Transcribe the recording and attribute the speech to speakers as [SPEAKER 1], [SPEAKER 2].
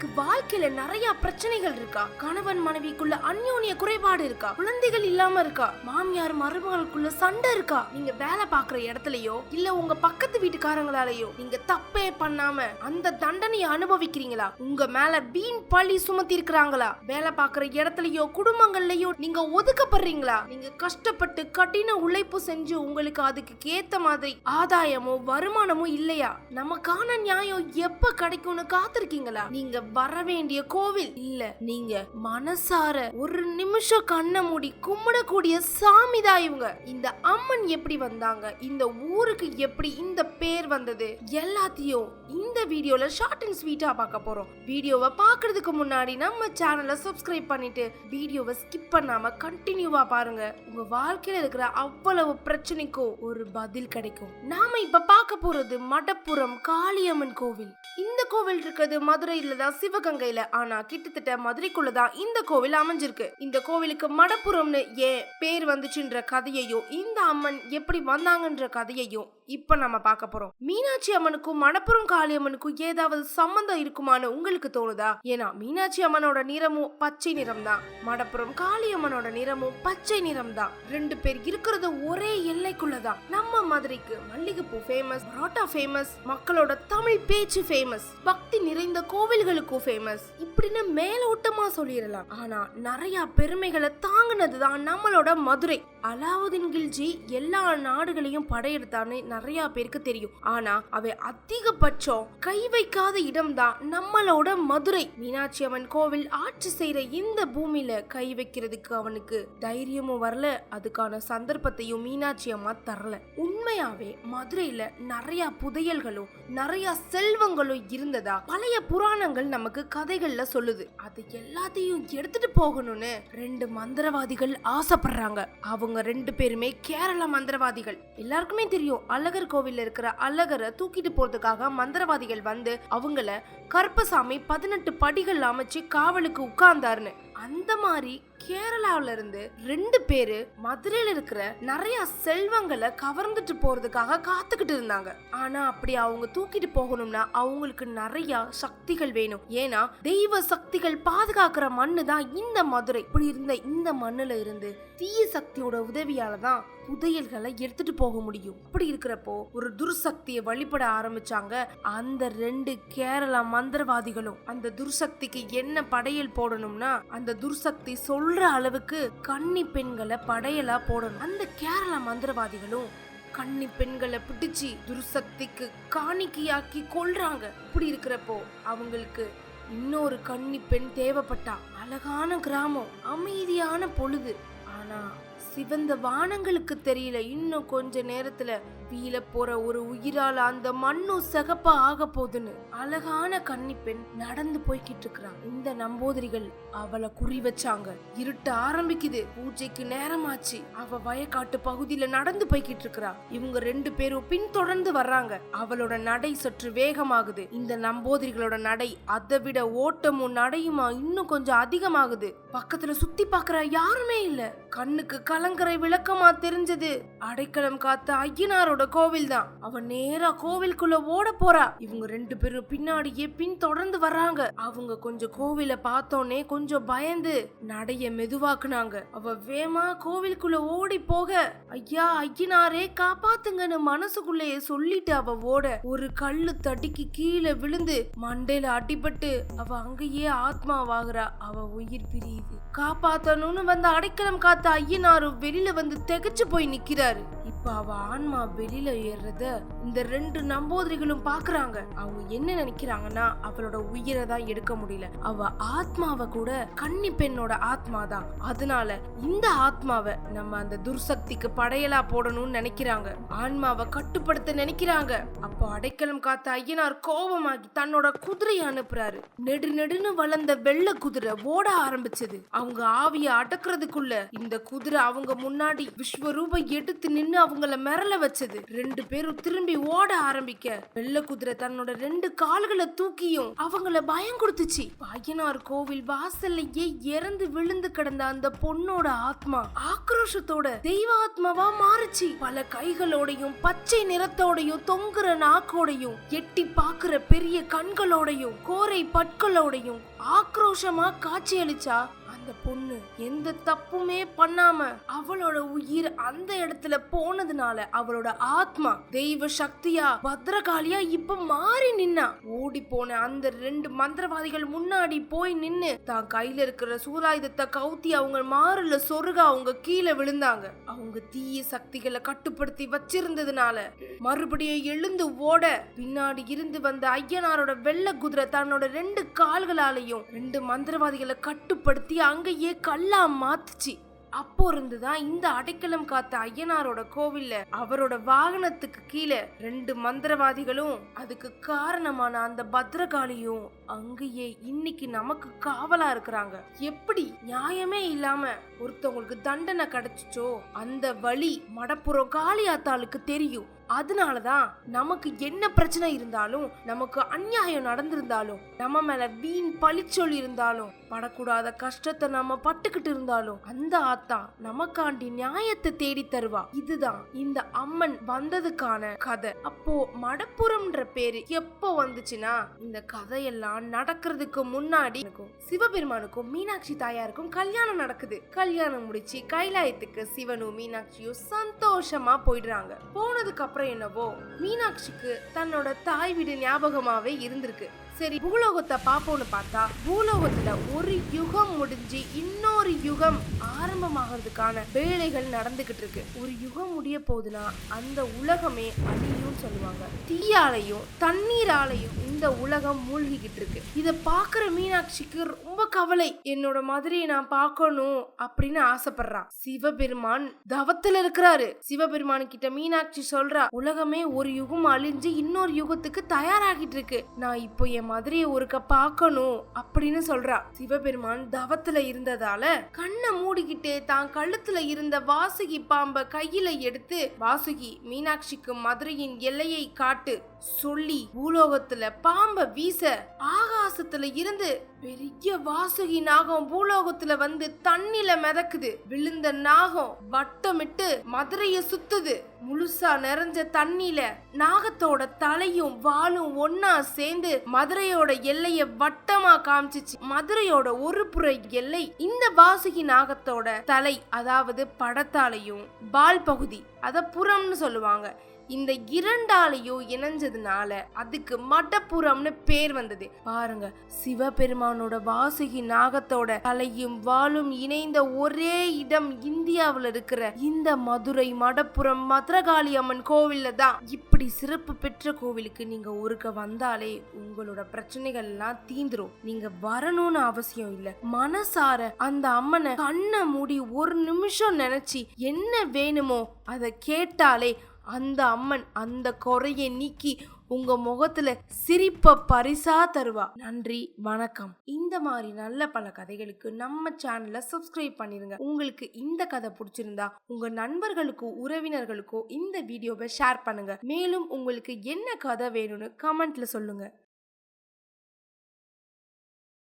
[SPEAKER 1] உங்களுக்கு வாழ்க்கையில நிறைய பிரச்சனைகள் இருக்கா? கணவன் மனைவிக்குள்ள அந்யோன்ய குறைபாடு இருக்கா? குழந்தைகள் இல்லாம இருக்கா? மாமியார் மருமகளுக்குள்ள சண்டை இருக்கா? நீங்க வேலை பாக்குற இடத்துலயோ இல்ல உங்க பக்கத்து வீட்டுக்காரங்களாலயோ நீங்க தப்பே பண்ணாம அந்த தண்டனையை அனுபவிக்கிறீங்களா? உங்க மேல வீண் பழி சுமத்தி இருக்கிறாங்களா? வேலை பாக்குற இடத்துலயோ குடும்பங்கள்லயோ நீங்க ஒதுக்கப்படுறீங்களா? நீங்க கஷ்டப்பட்டு கடின உழைப்பு செஞ்சு உங்களுக்கு அதுக்கு ஏத்த மாதிரி ஆதாயமோ வருமானமோ இல்லையா? நமக்கான நியாயம் எப்ப கிடைக்கும்னு காத்திருக்கீங்களா? நீங்க வர வேண்டிய கோவில். இல்ல நீங்க மனசார ஒரு நிமிஷம் கண்ணை மூடி கும்பிடக்கூடிய சாமிதான் இவங்க. இந்த அம்மன் எப்படி வந்தாங்க? இந்த ஊருக்கு எப்படி இந்த பேர் வந்தது? எல்லாத்தையும் இந்த வீடியோல ஷார்ட் அண்ட் ஸ்வீட்டா பார்க்க போறோம். வீடியோவை பாக்குறதுக்கு முன்னாடி நம்ம சேனலை சப்ஸ்கிரைப் பண்ணிட்டு வீடியோவை ஸ்கிப் பண்ணாம கண்டினியூவா பாருங்க. உங்க வாழ்க்கையில இருக்கிற அவ்வளவு பிரச்சனைக்கும் ஒரு பதில் கிடைக்கும். நாம இப்ப பார்க்க போறது மடப்புறம் காளியம்மன் கோவில். இந்த கோவில் இருக்கிறது மதுரையில தான் சிவகங்கையில. ஆனா கிட்டத்தட்ட மதுரைக்குள்ள தான் இந்த கோவில் அமைஞ்சிருக்கு. இந்த கோவிலுக்கு மடப்புறம்னு ஏன் பேர் வந்துச்சுன்ற கதையையும் இந்த அம்மன் எப்படி வந்தாங்கன்ற கதையையும் இப்ப நம்ம பார்க்க போறோம். மீனாட்சி அம்மனுக்கும் மணப்புறம் காளியம்மனுக்கும் ஏதாவது சம்பந்தம் இருக்குமான்னு உங்களுக்கு தோணுதா? ஏன்னா மீனாட்சி அம்மனோட நிறமும் பச்சை நிறம் தான் மடப்புறம் காளியம்மனோட நிறமும் பச்சை நிறம் தான் ரெண்டு பேர் இருக்கிறது ஒரே எல்லைக்குள்ளதான். நம்ம மதுரைக்கு மல்லிகைப்பூ ஃபேமஸ் பரோட்டா ஃபேமஸ் மக்களோட தமிழ் பேச்சு ஃபேமஸ் பக்தி நிறைந்த கோவில்களுக்கும் ஃபேமஸ் இப்படின்னு மேலோட்டமா சொல்லிடலாம். ஆனா நிறைய பெருமைகளை தாங்கினது தான் நம்மளோட மதுரை. அலாவுதீன் கில்ஜி எல்லா நாடுகளையும் படையெடுத்தான்னு நிறைய பேருக்கு தெரியும். ஆனா அவை அதிகபட்சம் கை வைக்காத இடம்தான் நம்மளோட மதுரை. மீனாட்சி அம்மன் கோவில் ஆட்சி செய்யற இந்த பூமியில கை வைக்கிறதுக்கு அவனுக்கு தைரியமும் வரல அதுக்கான சந்தர்ப்பத்தையும் மீனாட்சி அம்மா தரல. உண்மையாவே மதுரையில நிறைய புதையல்களும் நிறைய செல்வங்களும் இருந்ததா பழைய புராணங்கள் நம்ம நமக்கு கதைகள்ல சொல்லுது. அது எல்லாத்தையும் எடுத்துட்டு போகணும்னு ரெண்டு மந்திரவாதிகள் ஆசைப்படுறாங்க. அவங்க ரெண்டு பேருமே கேரள மந்திரவாதிகள். எல்லாருக்குமே தெரியும் அழகர் கோவில்ல இருக்கிற அழகரை தூக்கிட்டு போறதுக்காக மந்திரவாதிகள் வந்து அவங்கள கருப்பசாமி பதினெட்டு படிகள் அமைச்சு காவலுக்கு உட்கார்ந்தாருன்னு. அந்த மாதிரி கேரளாவில இருந்து ரெண்டு பேரு மதுரையில இருக்கிற நிறைய செல்வங்களை கவர்ந்துட்டு போறதுக்காக காத்துக்கிட்டு இருந்தாங்க. ஆனா அப்படி அவங்க தூக்கிட்டு போகணும்னா அவங்களுக்கு நிறைய சக்திகள் வேணும். ஏன்னா தெய்வ சக்திகள் பாதுகாக்கிற மண்ணு தான் இந்த மதுரை. இப்படி இருந்த இந்த மண்ணுல இருந்து தீய சக்தியோட உதவியால தான் புதையல்களை எடுத்துட்டு போக முடியும். அப்படி இருக்கிறப்போ ஒரு துர்சக்தியை வழிபட ஆரம்பிச்சாங்க அந்த ரெண்டு கேரளா மந்திரவாதிகளும். அந்த துர்சக்திக்கு என்ன படையல் போடணும்னா அந்த துர்சக்தி சொல்ற அளவுக்கு கன்னி பெண்களை படையலா போடணும். அந்த கேரள மந்திரவாதிகளும் கன்னி பெண்களை பிடிச்சு துர்சக்திக்கு காணிக்கையாக்கி கொள்றாங்க இப்படி இருக்கிறப்போ அவங்களுக்கு இன்னொரு கன்னி பெண் தேவைப்பட்டா. அழகான கிராமம் அமைதியான பொழுது. ஆனா சிவந்த வானங்களுக்கு தெரியல. இன்னும் கொஞ்ச நேரத்துல வீல போற ஒரு உயிரால அந்த மண்ணும் சகப்பா ஆக போகுதுன்னு அழகான கன்னி பெண் நடந்து போய்கிட்டு இருக்கிறான். இந்த நம்போதரிகள் அவளை குறி வச்சாங்க. இருட்ட ஆரம்பிக்குது. பூஜைக்கு நேரமாச்சு. அவ வயக்காட்டு பகுதியில நடந்து போய்கிட்டு இருக்கிறா. இவங்க ரெண்டு பேரும் பின்தொடர்ந்து வர்றாங்க. அவளோட நடை சற்று வேகமாகுது. இந்த நம்போதரிகளோட நடை அதை விட ஓட்டமும் நடையுமா இன்னும் கொஞ்சம் அதிகமாகுது. பக்கத்துல சுத்தி பாக்குற யாருமே இல்ல. கண்ணுக்கு கலங்கரை விளக்கமா தெரிஞ்சது. அடைக்கலம் காத்த ஐயனாரோட கோவில் தான் அவன் நேரா கோவிலுக்குள்ள ஓட போறா. இவங்க ரெண்டு பேரும் பின்னாடியே பின் தொடர்ந்து வர்றாங்க. அவங்க கொஞ்சம் கோவில பார்த்தோன்னே கொஞ்சம் பயந்து நடைய மெதுவாக்குனாங்க. அவ வேமா கோவிலுக்குள்ள ஓடி போக ஐயா ஐயனாரே காப்பாத்துங்கன்னு மனசுக்குள்ளேயே சொல்லிட்டு அவ ஓட ஒரு கல்லு தடிக்கு கீழே விழுந்து மண்டையில அடிபட்டு அவ அங்கேயே ஆத்மாவாகிறா. அவ உயிர் பிரியுது. காப்பாத்தணும்னு வந்து அடைக்கலம் காத்த ஐயனாரும் வெளியில வந்து திகைச்சு போய் நிக்கிறாரு. இப்ப அவ ஆன்மா வெளியில ஏறுறத இந்த ரெண்டு நம்போதரிகளும் பாக்குறாங்க. அவங்க என்ன நினைக்கிறாங்கன்னா அவளோட உயிரை தான் எடுக்க முடியல. அவ ஆத்மாவை கூட கன்னி பெண்ணோட ஆத்மா தான். அதனால இந்த ஆத்மாவை நம்ம அந்த துர்சக்திக்கு படையலா போடணும்னு நினைக்கிறாங்க. ஆன்மாவை கட்டுப்படுத்த நினைக்கிறாங்க. அப்போ அடைக்கலம் காத்த ஐயனார் கோபமாகி தன்னோட குதிரையை அனுப்புறாரு. நெடு நெடுன்னு வளர்ந்த வெள்ளை குதிரை ஓட ஆரம்பிச்சது. அவங்க ஆவிய அடக்குறதுக்குள்ள இந்த குதிரை அவங்க முன்னாடி விஸ்வரூபம் எடுத்து நின்னு அவங்கள மிரள வச்சது. ரெண்டு பேரும் திரும்பி ஓட ஆரம்பிக்க. வெள்ளை குதிரை தன்னோட ரெண்டு கால்களை தூக்கியும் அவங்கள பயம் கொடுத்துச்சு. பையனார் கோவில் வாசல்லையே இறந்து விழுந்து கிடந்த அந்த பொண்ணோட ஆத்மா ஆக்ரோஷத்தோட தெய்வ ஆத்மாவா மாறுச்சு. பல கைகளோடையும் பச்சை நிறத்தோடையும் தொங்குற நாக்கோடையும் எட்டி பாக்குற பெரிய கண்களோடையும் கோரை பற்களோடையும் ஆக்ரோஷமா காட்சியளிச்சா அந்த பொண்ணு எந்த தப்புமே பண்ணாம அவளோட உயிர் அந்த இடத்துல போனதுனால அவளோட ஆத்மா தெய்வ சக்தியா பத்ரகாளியா இப்ப மாறி நின்னா. ஓடி போன அந்த ரெண்டு மந்திரவாதிகள் முன்னாடி போய் நின்னு தான் கையில இருக்கிற சூராயுதத்தை கவுத்தி அவங்க மாறுல சொருக அவங்க கீழே விழுந்தாங்க. அவங்க தீய சக்திகளை கட்டுப்படுத்தி வச்சிருந்ததுனால மறுபடியும் எழுந்து ஓட பின்னாடி இருந்து வந்த ஐயனாரோட வெள்ளை குதிரை தன்னோட ரெண்டு கால்களாலையும் ரெண்டு மந்திரவாதிகளை கட்டுப்படுத்தி அங்கேயே கல்லா மாத்துச்சு. அப்போ இருந்துதான் இந்த அடைக்கலம் காத்த ஐயனாரோட கோவில்ல அவரோட வாகனத்துக்கு கீழே ரெண்டு மந்திரவாதிகளும் அதுக்கு காரணமான அந்த பத்ரகாளியும் அங்கேயே இன்னைக்கு நமக்கு காவலா இருக்கிறாங்க. எப்படி நியாயமே இல்லாம ஒருத்தவங்களுக்கு தண்டனை கிடைச்சிச்சோ அந்த வழி மடப்புறம் காளியாத்தாளுக்கு தெரியும். அதனால தான் நமக்கு என்ன பிரச்சனை இருந்தாலும் நமக்கு அநியாயம் நடந்திருந்தாலும் நம்ம மேல வீண் பழிச்சொல் இருந்தாலும் படக்கூடாத கஷ்டத்தை நம்ம பட்டுக்கிட்டு இருந்தாலும் அந்த ஆத்தா நமக்காண்டி நியாயத்தை தேடி தருவா. இதுதான் இந்த அம்மன் வந்ததுக்கான கதை. அப்போ மடப்புறம்ன்ற பேரு எப்போ வந்துச்சுன்னா இந்த கதையெல்லாம் நடக்கிறதுக்கு முன்னாடி சிவபெருமானுக்கும் மீனாட்சி தாயாருக்கும் கல்யாணம் நடக்குது. கல்யாணம் முடிச்சு கைலாயத்துக்கு சிவனும் மீனாட்சியும் சந்தோஷமா போயிடுறாங்க. போனதுக்கு அப்புறம் என்னவோ மீனாட்சிக்கு தன்னோட தாய் வீடு ஞாபகமாவே இருந்திருக்கு. சரி பூலோகத்தை பார்ப்போம்னு பார்த்தா பூலோகத்துல ஒரு யுகம் முடிஞ்சு இன்னொரு யுகம் ஆரம்பமாகிறதுக்கான வேலைகள் நடந்துகிட்டு இருக்கு. ஒரு யுகம் முடிய போகுதுன்னா அந்த உலகமே அழியும் சொல்லுவாங்க. தீயாலையும் தண்ணீராலையும் இந்த உலகம் மூழ்கிக்கிட்டு இருக்கு. இதை பார்க்குற மீனாட்சிக்கு ரொம்ப கவலை. என்னோட மதுரையை நான் பார்க்கணும் அப்படின்னு ஆசைப்படுறான் சிவபெருமான் தவத்துல இருக்கிறாரு. சிவபெருமான் கிட்ட மீனாட்சி சொல்றா உலகமே ஒரு யுகம் அழிஞ்சு இன்னொரு யுகத்துக்கு தயாராகிட்டு இருக்கு. நான் இப்போ என் மதுரையை ஒருக்க பார்க்கணும் அப்படின்னு சொல்றா. சிவபெருமான் தவத்துல இருந்ததால கண்ணை மூடிக்கிட்டே தான் கழுத்துல இருந்த வாசுகி பாம்ப கையில எடுத்து வாசுகி மீனாட்சிக்கு மதுரையின் எல்லையை காட்டு. சொல்லி பூலோகத்துல பாம்ப வீச ஆகாசத்துல இருந்து பெரிய வாசுகி நாகம் பூலோகத்துல வந்து தண்ணில மிதக்குது. விழுந்த நாகம் வட்டமிட்டு மதுரைய சுத்துது. முழுசா நிறைஞ்ச தண்ணில நாகத்தோட தலையும் வாலும் ஒன்னா சேர்ந்து மதுரையோட எல்லைய வட்டமா காமிச்சிச்சு. மதுரையோட ஒரு புற எல்லை இந்த வாசுகி நாகத்தோட தலை அதாவது படத்தாலையும் பால் பகுதி அத புறம்னு சொல்லுவாங்க. இந்த இரண்டாலையும் இணைஞ்சதுனால அதுக்கு மடப்புறம்னு பேர் வந்தது. பாருங்க சிவபெருமானோட வாசுகி நாகத்தோட தலையும் வாழும் இணைந்த ஒரே இடம் இந்தியாவுல இருக்கிற இந்த மதுரை மடப்புறம் மதுரகாளி அம்மன் கோவில்ல தான். இப்படி சிறப்பு பெற்ற கோவிலுக்கு நீங்க ஒருக்க வந்தாலே உங்களோட பிரச்சனைகள் எல்லாம் தீந்துரும். நீங்க வரணும்னு அவசியம் இல்ல. மனசார அந்த அம்மனை கண்ணை மூடி ஒரு நிமிஷம் நினைச்சு என்ன வேணுமோ அதை கேட்டாலே அந்த அம்மன் அந்த குறையை நீக்கி உங்க முகத்துல சிரிப்ப பரிசா தருவா. நன்றி வணக்கம். இந்த மாதிரி நல்ல பல கதைகளுக்கு நம்ம சேனலை சப்ஸ்கிரைப் பண்ணிருங்க. உங்களுக்கு இந்த கதை பிடிச்சிருந்தா உங்க நண்பர்களுக்கோ உறவினர்களுக்கோ இந்த வீடியோவை ஷேர் பண்ணுங்க. மேலும் உங்களுக்கு என்ன கதை வேணும்னு கமெண்ட்ல சொல்லுங்க.